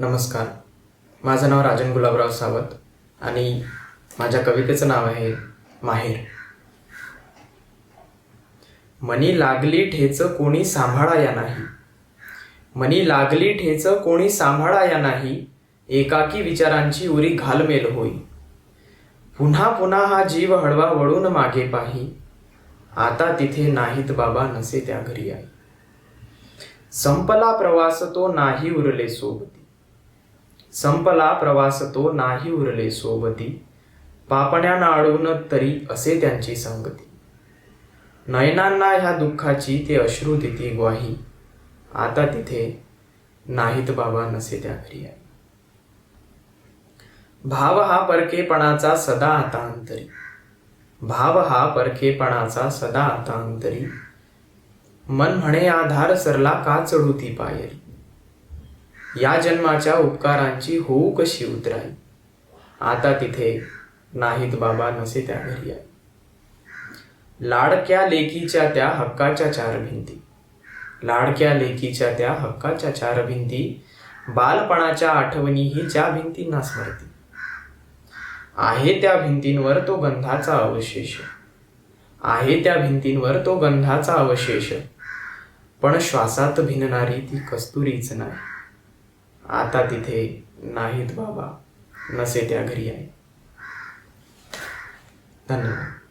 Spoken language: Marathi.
नमस्कार. माझं नाव राजन गुलाबराव सावंत आणि माझ्या कवितेचं नाव आहे माहेर. मनी लागली ठेच कोणी सांभाळाया नाही. मनी लागली ठेच कोणी सांभाळाया नाही. एकाकी विचारांची उरी घालमेल होई. पुन्हा पुन्हा हा जीव हळवा वळून मागे पाही. आता तिथे नाहीत बाबा नसे त्या घरी आई. संपला प्रवास तो नाही उरले सोबती. संपला प्रवास तो नाही उरले सोबती. पापण्या नाळून तरी असे त्यांची संगती. नयनांना ह्या दुःखाची ते अश्रू देते ग्वाही. आता तिथे नाहीत बाबा नसे त्या घरी. आई भाव हा परकेपणाचा सदा आता अंतरी. भाव हा परकेपणाचा सदा आता अंतरी. मन म्हणे आधार सरला का चढू ती पायरी? या जन्माच्या उपकारांची होऊ कशी उतराई? आता तिथे नाहीत बाबा नसे त्या घरी आई लाडक्या लेकीच्या त्या हक्काच्या चार भिंती. लाडक्या लेकीच्या त्या हक्काच्या चार भिंती बालपणाच्या आठवणीही ज्या भिंतींना स्मरती आहे त्या भिंतींवर तो गंधाचा अवशेष. आहे त्या भिंतींवर तो गंधाचा अवशेष. पण श्वासात भिनणारी ती कस्तुरीच नाही. आता तिथे नाहीत बाबा. नसे त्या घरी आहे. धन्यवाद.